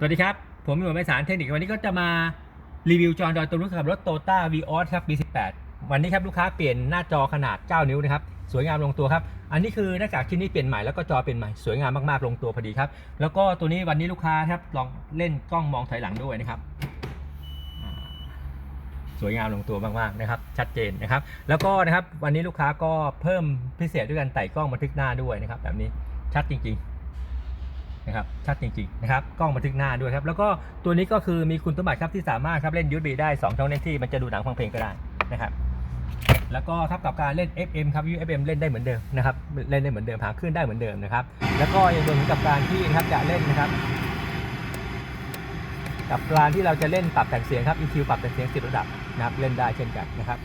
สวัสดีครับ ผมมีหมวดไพศาลเทคนิควันนี้ก็จะมารีวิวจอดอยตัวรุ่นขับรถโตต้าวีออสครับปี 18 วันนี้ครับลูกค้าเปลี่ยนหน้าจอขนาด 9 นิ้วนะครับสวยงามลงตัวครับ อันนี้คือหน้ากากชิ้นนี้เปลี่ยนใหม่แล้วก็จอเป็นใหม่สวยงามมากๆลงตัวพอดีครับ แล้วก็ตัวนี้วันนี้ลูกค้าครับลองเล่นกล้องมองถอยหลังด้วยนะครับสวยงามลงตัวมากๆนะครับ ชัดเจนนะครับ แล้วก็นะครับวันนี้ลูกค้าก็เพิ่มพิเศษด้วยการใส่กล้องบันทึกหน้าด้วยนะครับ แบบนี้ชัดจริง ๆ นะครับชัดจริงๆนะครับกล้องบันทึกหน้าด้วยครับ แล้วก็ตัวนี้ก็คือมีคุณสมบัติครับที่สามารถครับเล่น USB ได้2ช่องเล่นที่มันจะดูหนังฟังเพลงก็ได้นะครับแล้วก็ทับกับการเล่น FM ครับ UFM เล่นได้เหมือนเดิมนะครับเล่นได้เหมือนเดิมหาขึ้นได้เหมือนเดิมนะครับ แล้วก็ยังรวมถึงกับการที่นะครับจะเล่นนะครับ กับการที่เราจะเล่นปรับแต่งเสียงครับ EQ ปรับแต่งเสียง10ระดับนะครับเล่นได้เช่นกันนะครับ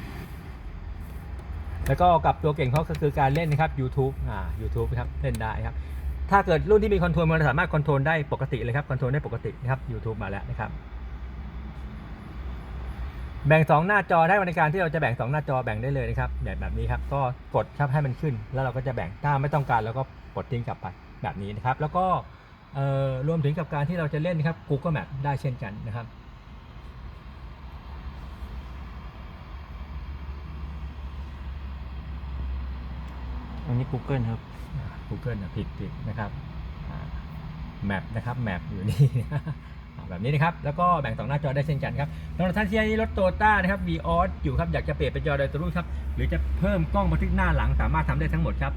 แล้วก็กับตัวเก่งเขาก็คือการเล่นนะครับ YouTube อ่า YouTube ครับเล่นได้ครับ ถ้าเกิดรุ่นที่มีคอนโทรลมันสามารถคอนโทรลได้ปกติเลยครับคอนโทรลได้ปกตินะครับ YouTube มาแล้วนะครับ แบ่ง 2 หน้าจอได้ในการที่เราจะแบ่ง 2 หน้าจอแบ่งได้เลยนะครับแบบแบบนี้ครับก็กดครับให้มันขึ้น แล้วเราก็จะแบ่งถ้าไม่ต้องการเราก็กดทิ้งกลับไปแบบนี้นะครับ แล้วก็เอ่อรวมถึงกับการที่เราจะเล่นนะครับ Google Map ได้เช่นกันนะครับอันนี้ Google ครับ Google นะผิดผิดนะครับแมปนะครับแมปอยู่นี่แบบนี้นะครับ แล้วก็แบ่งสองหน้าจอได้เช่นกันครับสำหรับท่านที่ใช้รถโตต้านะครับ v ีออสอยู่ครับ อยากจะเปลี่ยนเป็นจอโดยตัวรุ่นครับ หรือจะเพิ่มกล้องบันทึกหน้าหลังสามารถทำได้ทั้งหมดครับ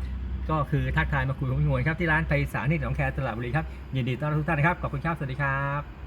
ก็คือทักทายมาคุยกับพี่นวยครับ ที่ร้านไพศาลที่หนองแคตลาดบุรีครับ ยินดีต้อนรับทุกท่านนะครับ ขอบคุณครับ สวัสดีครับ